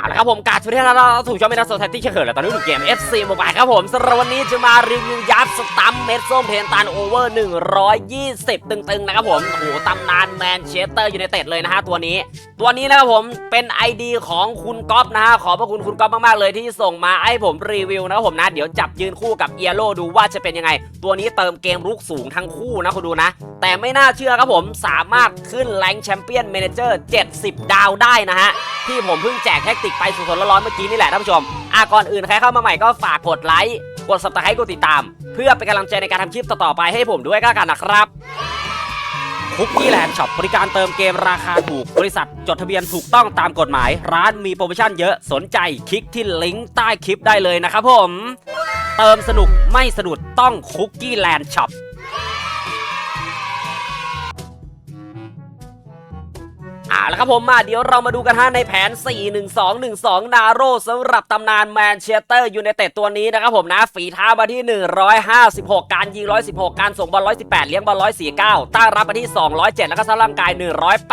เอาละครับผมการชวนที่เราถูกชอบไม่นักโซไทตี้เช่นเคยและตอนนี้ถูกเกม FC Mobile ครับผมสำหรับวันนี้จะมารีวิวยับสตัมเม็ดส้มเพนตันโอเวอร์ 120 ตึงๆ นะครับผมโอ้โหตำนานแมนเชสเตอร์ยูไนเต็ดเลยนะฮะตัวนี้ ตัวนี้นะครับผมเป็น ID ของคุณก๊อฟนะฮะขอบพระคุณคุณก๊อฟมากๆเลยที่ส่งมาให้ผมรีวิวนะครับผมนะ เดี๋ยวจับยืนคู่กับเอียโ o ดูว่าจะเป็นยังไง ตัวนี้เติมเกมรุกสูงทั้งคู่นะคุณดูนะ แต่ไม่น่าเชื่อครับผมสามารถขึ้นแรงแชมเปี้ยนเมนเจอร์ 70 ดาวได้นะฮะ ที่ผมเพิ่งแจกแท็กติกไปสดๆร้อนๆเมื่อกี้นี่แหละท่านผู้ชมอะก่อนอื่นใครเข้ามาใหม่ก็ฝากกดไลค์กด subscribe กดติดตาม เพื่อเป็นกำลังใจในการทำคลิปต่อๆไปให้ผมด้วยก็แล้วกันนะครับคุกกี้แลนด์ช็อปบริการเติมเกมราคาถูก บริษัทจดทะเบียนถูกต้องตามกฎหมาย ร้านมีโปรโมชั่นเยอะสนใจคลิกที่ลิงก์ใต้คลิปได้เลยนะครับผม เติมสนุกไม่สะดุดต้องคุกกี้แลนด์ช็อป เอาละครับผมมาเดี๋ยวเรามาดูกันฮะในแผน 4-1-2-1-2 นาโรสำหรับตำนานแมนเชสเตอร์ยูไนเต็ดตัวนี้นะครับผมนะฝีเท้ามาที่ 156 การยิง 116 การส่งบอล 118 เลี้ยงบอล 149 ตั้งรับมาที่ 207 แล้วก็สร้างร่างกาย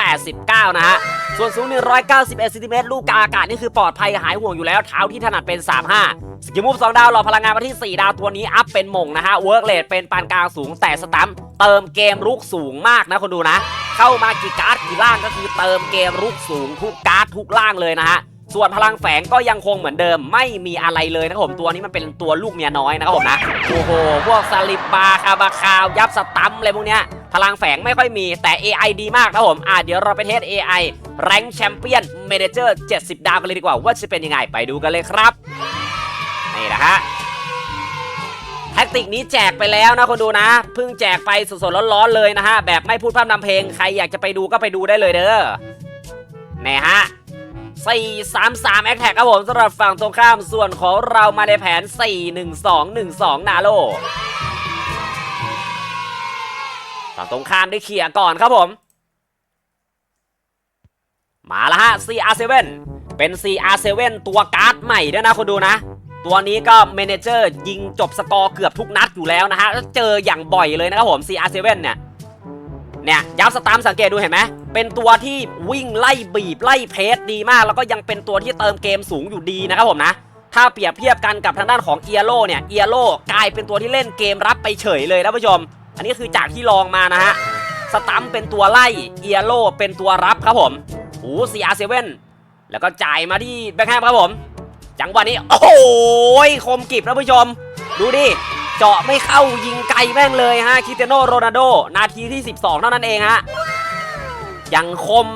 189 นะฮะ ส่วนสูง 191เซนติเมตรลูกกาอากาศนี่คือปลอดภัยหายห่วงอยู่แล้วเท้าที่ถนัดเป็น 35 สกิลมูฟ2ดาวหล่อพลังงานมาที่ 4 ดาวตัวนี้อัพเป็นมงนะฮะเวิร์กเลทเป็นปานกลางสูงแต่สตัมเติมเกมรุกสูงมากนะคนดูนะ เข้ามากี่การ์ดกี่ล่างก็คือเติมเกมรุกสูงทุกการ์ดทุกล่างเลยนะฮะส่วนพลังแฝงก็ยังคงเหมือนเดิมไม่มีอะไรเลยนะครับผมตัวนี้มันเป็นตัวลูกเมียน้อยนะครับผมนะโอ้โหพวกสลิปบาคาบาคาวยับสตัมอะไรพวกเนี้ยพลังแฝงไม่ค่อยมีแต่ AI ดีมากนะครับผมอะเดี๋ยวเราไปเทส AI แรงแชมเปี้ยนเมเนเจอร์ 70 ดาวกันเลยดีกว่าว่าจะเป็นยังไงไปดูกันเลยครับ นี่นะฮะ แท็กติกนี้แจกไปแล้วนะคนดูนะ เพิ่งแจกไปสดๆร้อนๆเลยนะฮะ แบบไม่พูดพร่ำนำเพลง ใครอยากจะไปดูก็ไปดูได้เลยเด้อนี่ฮะ4 3 3 แอคแท็กครับผมสำหรับฝั่งตรงข้ามส่วนของเรามาในแผน 4 1 2 1 2 นาโลฝั่งตรงข้ามได้เขี่ยก่อนครับผม มาแล้วฮะ CR7 เป็น CR7 ตัวการ์ดใหม่ด้วยนะคนดูนะ ตัวนี้ก็เมนเจอร์ยิงจบสกอร์เกือบทุกนัดอยู่แล้วนะฮะเจออย่างบ่อยเลยนะครับผม CR7 เนี่ยเนี่ยยับสตามสังเกตดูเห็นไหมเป็นตัวที่วิ่งไล่บีบไล่เพสดีมาก แล้วก็ยังเป็นตัวที่เติมเกมสูงอยู่ดีนะครับผมนะ ถ้าเปรียบเทียบกันกับทางด้านของเอียโ o เนี่ยเอียโ o กลายเป็นตัวที่เล่นเกมรับไปเฉยเลยนะผู้ชม อันนี้คือจากที่ลองมานะฮะสตัมเป็นตัวไล่เอียโ o เป็นตัวรับครับผมโอ้ CR7 แล้วก็จ่ายมาที่แบ็คแฮมครับผม จังหวะนี้ โอ้โหคมกริบนะผู้ชม ดูดิ เจาะไม่เข้ายิงไกลแม่งเลยฮะคริเตโนโรนัลโด นาทีที่ 12 เท่านั้นเองฮะยังคม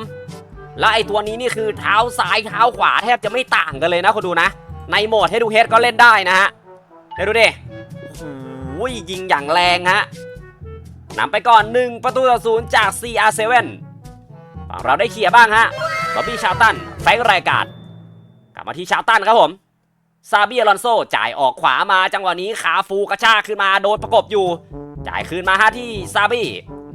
แล้วไอตัวนี้นี่คือเท้าซ้ายเท้าขวาแทบจะไม่ต่างกันเลยนะคนดูนะ ในโหมดให้ดูเฮดก็เล่นได้นะฮะเดี๋ยวดูดิโอ้โหยิงอย่างแรงฮะนำไปก่อน 1 ประตูต่อศูนย์จาก CR7 ฝั่งเราได้เคลียร์บ้างฮะบ๊อบบี้ชาตัน แฟงรายการ มาที่ชาตันครับผมซาบีอลอนโซจ่ายออกขวามาจังหวะนี้ขาฟูกระชากขึ้นมาโดนประกบอยู่ จ่ายคืนมาฮะที่ซาบี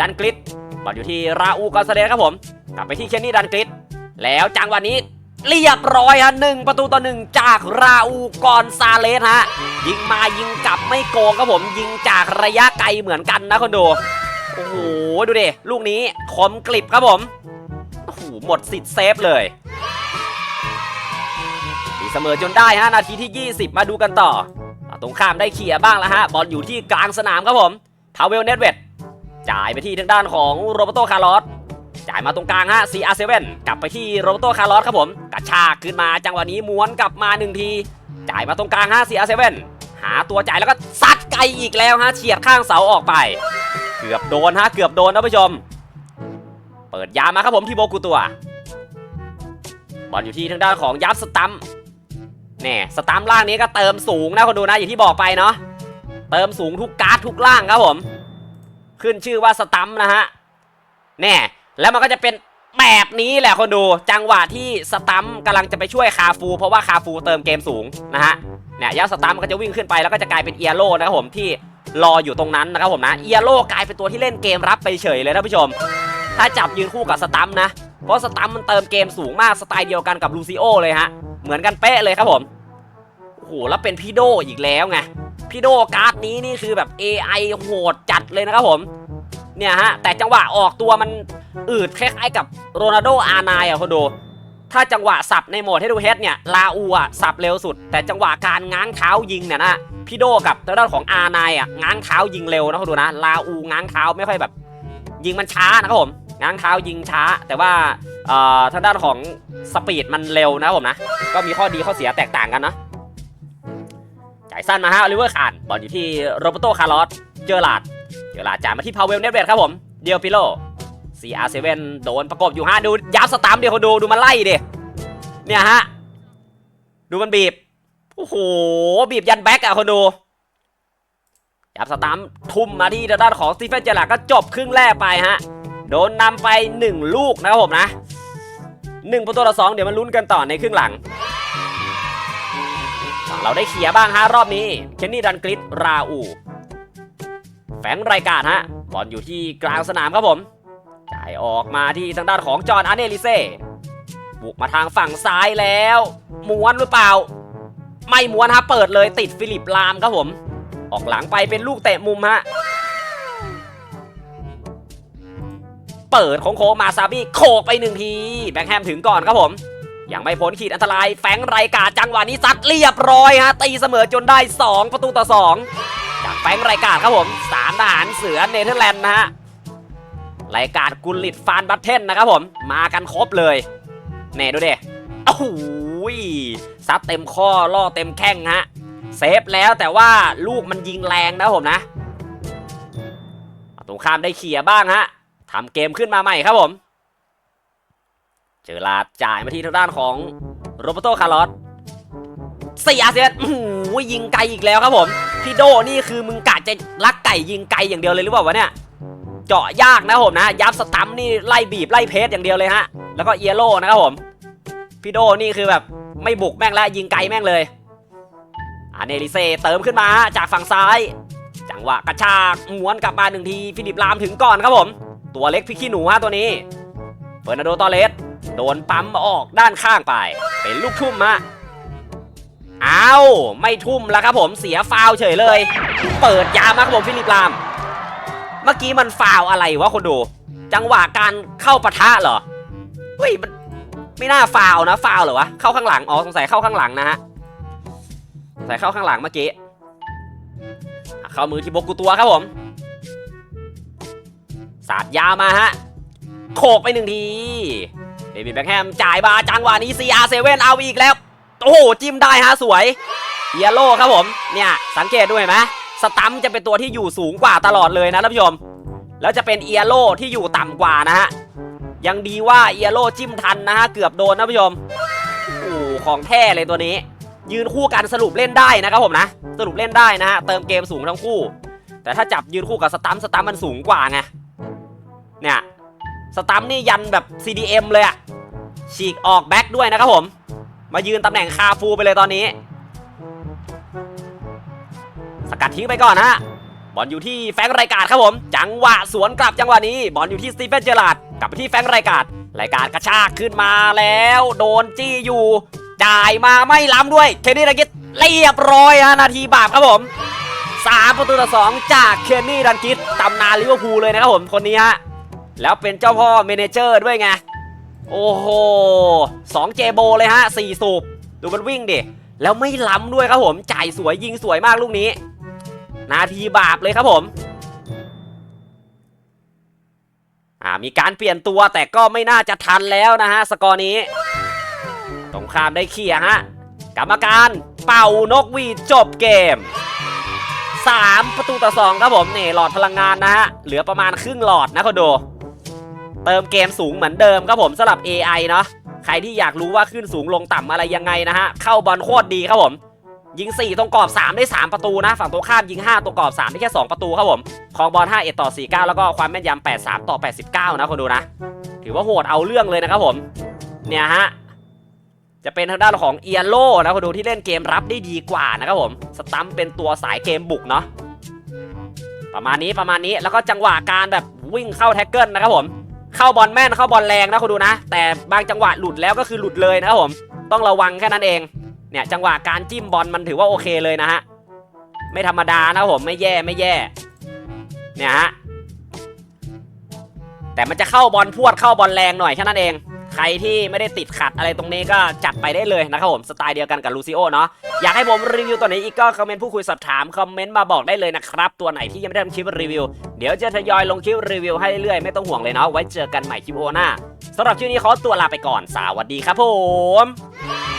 ดันกริดบอลอยู่ที่ราอูกอนซาเลสครับผม กลับไปที่เคนนี่ดันกริดแล้วจังหวะนี้เรียบร้อยฮะหนึ่งประตูต่อหนึ่งจากราอูกอนซาเลสฮะยิงมายิงกลับไม่โกงครับผมยิงจากระยะไกลเหมือนกันนะคนดูโอ้โหดูดิลูกนี้คมกลิบครับผมโอ้โหหมดสิทธิ์เซฟเลย สมอจนได้ฮะนาทีที่ 20 มาดูกันต่อ ตรงข้ามได้เขี่ยบ้างแล้วฮะ บอลอยู่ที่กลางสนามครับผมพาเวลเนตเวดจ่ายไปที่ทางด้านของโรเบโตคาร์ลอสจ่ายมาตรงกลางฮะ CR7 กลับไปที่โรเบโตคาร์ลอสครับผมกระชากขึ้นมาจังหวะนี้ม้วนกลับมาหนึ่งที จ่ายมาตรงกลางฮะ CR7 หาตัวจ่ายแล้วก็ซัดไกลอีกแล้วฮะเฉียดข้างเสาออกไป เกือบโดนฮะเกือบโดนนะผู้ชม เปิดยามาครับผมที่โบกุตัวบอลอยู่ที่ทางด้านของยับสตัม แน่สตัมป์ล่างนี้ก็เติมสูงนะคนดูนะอย่างที่บอกไปเนาะเติมสูงทุกการ์ดทุกล่างครับผม ขึ้นชื่อว่าสตัมป์นะฮะแน่แล้วมันก็จะเป็นแบบนี้แหละคนดูจังหวะที่สตัมป์กำลังจะไปช่วยคาฟู เพราะว่าคาฟูเติมเกมสูงนะฮะเนี่ยยับสตัมป์ก็จะวิ่งขึ้นไปแล้วก็จะกลายเป็นเอียโร่นะครับผมที่รออยู่ตรงนั้นนะครับผมนะเอียโร่กลายเป็นตัวที่เล่นเกมรับไปเฉยเลยท่านผู้ชม ถ้าจับยืนคู่กับสตัมป์นะเพราะสตัมมันเติมเกมสูงมากสไตล์เดียวกันกับลูซิโอเลยฮะเหมือนกันเป๊ะเลยครับผม โหแล้วเป็นพี่โดอีกแล้วไงพี่โดการ์ดนี้นี่คือแบบ AI โหดจัดเลยนะครับผม เนี่ยฮะ แต่จังหวะออกตัวมันอืดคล้ายๆกับโรนัลโดอาร์ไนอะคนดูถ้าจังหวะสับในโหมดให้ดูเฮดเนี่ยลาอูอะสับเร็วสุด แต่จังหวะการง้างเท้ายิงเนี่ยนะพี่โดกับทางด้านของอาร์ไนอะง้างเท้ายิงเร็วนะคุณดูนะลาอูง้างเท้าไม่ค่อยแบบ ยิงมันช้านะครับผมง้างเท้ายิงช้า แต่ว่าเอ่อทางด้านของสปีดมันเร็วนะครับผมนะก็มีข้อดีข้อเสียแตกต่างกันนะายสั้นมาฮะลิเวอร์คานบอลอยู่ที่โรเบโตคาร์ลอสเจอร์ลาดเจอร์ลาดจ่ายมาที่พาวเวลเนเวดครับผมเดียวปิโล CR7 โดนประกบอยู่ฮะดูยับสตามป์เดียวเขาดูดูมันไล่ดิเนี่ยฮะดูมันบีบโอ้โหบีบยันแบ็กอะคนดูยับสตามป์ทุ่มมาที่ด้านของสตีเฟนเจอร์ลาดก็จบครึ่งแรกไปฮะโดนนำไป 1 ลูกนะครับผมนะ1ประตูต่อ2เดี๋ยวมันลุ้นกันต่อในครึ่งหลัง เราได้เขียบ้างฮะรอบนี้ เคนนี่ดันกริดราอู แฝงรายการฮะบอลอยู่ที่กลางสนามครับผมจ่ายออกมาที่ทางด้านของจอห์นอาเนลิเซ่บุกมาทางฝั่งซ้ายแล้วม้วนหรือเปล่า ไม่ม้วนฮะเปิดเลยติดฟิลิปลามครับผม ออกหลังไปเป็นลูกเตะมุมฮะเปิดโค้งๆมาซาบี้โขกไปหนึ่งที แบ็คแฮมถึงก่อนครับผม ยังไม่พ้นขีดอันตรายแฝงรายการจังหวะนี้ซัดเรียบร้อยฮะตีเสมอจนได้ 2 ประตูต่อ 2 จากแฝงรายการครับผมสามทหารเสือเนเธอร์แลนด์นะฮะรายการกุลิตฟานบัตเทนนะครับผมมากันครบเลยเน่ดูเดโอ้โหซัดเต็มข้อล่อเต็มแข้งฮะเซฟแล้วแต่ว่าลูกมันยิงแรงนะผมนะตรงข้ามได้เขี่ยบ้างฮะทำเกมขึ้นมาใหม่ครับผม เจอลาดจ่ายมาที่ทางด้านของโรเบโตคาร์ลอสสี่อาเซียนโอ้โหยิงไกลอีกแล้วครับผมพี่โดนี่คือมึงกะจะลักไก่ยิงไกลอย่างเดียวเลยหรือเปล่าวะเนี่ยเจาะยากนะผมนะ ยับสตัมนี่ไล่บีบไล่เพสอย่างเดียวเลยฮะแล้วก็เอโร่นะครับผมพี่โดนี่คือแบบไม่บุกแม่งแล้วยิงไกลแม่งเลยอาเนลิเซเติมขึ้นมาจากฝั่งซ้าย จังหวะกระชากม้วนกลับมาหนึ่งทีฟิลิปลามถึงก่อนครับผม ตัวเล็กพี่ขี้หนูฮะตัวนี้เฟอร์นันโดตอเลส โดนปั๊มออกด้านข้างไป เป็นลูกทุ่มฮะเอ้าไม่ทุ่มแล้วครับผมเสียฟาวเฉยเลย เปิดยามาครับผมฟิลิปลาม เมื่อกี้มันฟาวอะไรวะคนดู จังหวะการเข้าปะทะเหรอเฮ้ยมันไม่น่าฟาวนะฟาวเหรอวะเข้าข้างหลังอ๋อสงสัยเข้าข้างหลังนะฮะสงสัยเข้าข้างหลังเมื่อกี้เข้ามือที่บกุตัวครับผม สาดยามาฮะ โขกไปหนึ่งที เดวิดแบ็คแฮมจ่ายมาจังหวะนี้ CR7 เอาอีกแล้ว โอ้โห จิ้มได้ฮะสวยเยลโล่ครับผม เนี่ย สังเกตด้วยไหมสตัมจะเป็นตัวที่อยู่สูงกว่าตลอดเลยนะท่านผู้ชม แล้วจะเป็นเอียโร่ที่อยู่ต่ำกว่านะฮะ ยังดีว่าเอียโร่จิ้มทันนะฮะ เกือบโดนนะท่านผู้ชม โอ้ของแท้เลยตัวนี้ ยืนคู่กันสรุปเล่นได้นะครับผมนะ สรุปเล่นได้นะฮะ เติมเกมสูงทั้งคู่ แต่ถ้าจับยืนคู่กับสตัมสตัมมันสูงกว่าไง เนี่ย สตัมนี่ยันแบบ CDM เลยอะฉีกออกแบ็คด้วยนะครับผม มายืนตำแหน่งคาฟูไปเลยตอนนี้ สกัดทิ้งไปก่อนฮะบอลอยู่ที่แฟงรายการครับผม จังหวะสวนกลับจังหวะนี้ บอลอยู่ที่สตีเฟนเจอราร์ดกลับไปที่แฟงรายการรายการกระชากขึ้นมาแล้ว โดนจี้อยู่จ่ายมาไม่ล้ำด้วยเคนนี่ดันกิตเรียบร้อยฮะนาทีบาปครับผมสามประตูต่อสองจากเคนนี่ดันกิตตำนานลิเวอร์พูลเลยนะครับผมคนนี้ฮะ แล้วเป็นเจ้าพ่อเมเนเจอร์ด้วยไง โอ้โหสองเจโบเลยฮะสี่สูบ ดูมันวิ่งดิ แล้วไม่ล้ำด้วยครับผม จ่ายสวยยิงสวยมากลูกนี้ นาทีบาปเลยครับผม อ่ามีการเปลี่ยนตัวแต่ก็ไม่น่าจะทันแล้วนะฮะ สกอร์นี้ตรงข้ามได้เขี่ยฮะ กรรมการเป่านกหวีดจบเกม3 ประตูต่อ 2 ครับผมนี่หลอดพลังงานนะฮะ เหลือประมาณครึ่งหลอดนะคนดู เติมเกมสูงเหมือนเดิมครับผมสำหรับ AI เนาะใครที่อยากรู้ว่าขึ้นสูงลงต่ำอะไรยังไงนะฮะเข้าบอลโคตรดีครับผมยิง 4 ตรงกรอบ 3 ได้ 3 ประตูนะ ฝั่งตรงข้ามยิง 5 ตรงกรอบ 3 ได้แค่ 2 ประตูครับผมคองบอล5 1ต่อ 49 แล้วก็ความแม่นยำ83 ต่อ 89 นะคนดูนะ ถือว่าโหดเอาเรื่องเลยนะครับผม เนี่ยฮะ จะเป็นทางด้านของเอียโร่นะคนดูที่เล่นเกมรับได้ดีกว่านะครับผม สตัมเป็นตัวสายเกมบุกเนาะประมาณนี้ประมาณนี้แล้วก็จังหวะการแบบวิ่งเข้าแท็กเกิลนะครับผม เข้าบอลแม่นเข้าบอลแรงนะคุณดูนะ แต่บางจังหวะหลุดแล้วก็คือหลุดเลยนะครับผมต้องระวังแค่นั้นเอง เนี่ยจังหวะการจิ้มบอลมันถือว่าโอเคเลยนะฮะไม่ธรรมดานะผมไม่แย่ไม่แย่เนี่ยฮะแต่มันจะเข้าบอลพวดเข้าบอลแรงหน่อยแค่นั้นเอง ใครที่ไม่ได้ติดขัดอะไรตรงนี้ก็จัดไปได้เลยนะครับผมสไตล์เดียวกันกับลูซิโอเนาะอยากให้ผมรีวิวตัวไหนอีกก็คอมเมนต์พูดคุยสอบถามคอมเมนต์มาบอกได้เลยนะครับตัวไหนที่ยังไม่ได้ทำคลิปรีวิว เดี๋ยวจะทยอยลงคลิปรีวิวให้เรื่อยไม่ต้องห่วงเลยเนาะไว้เจอกันใหม่คลิปโอหน้าสำหรับคลิปนี้ขอตัวลาไปก่อนสวัสดีครับผม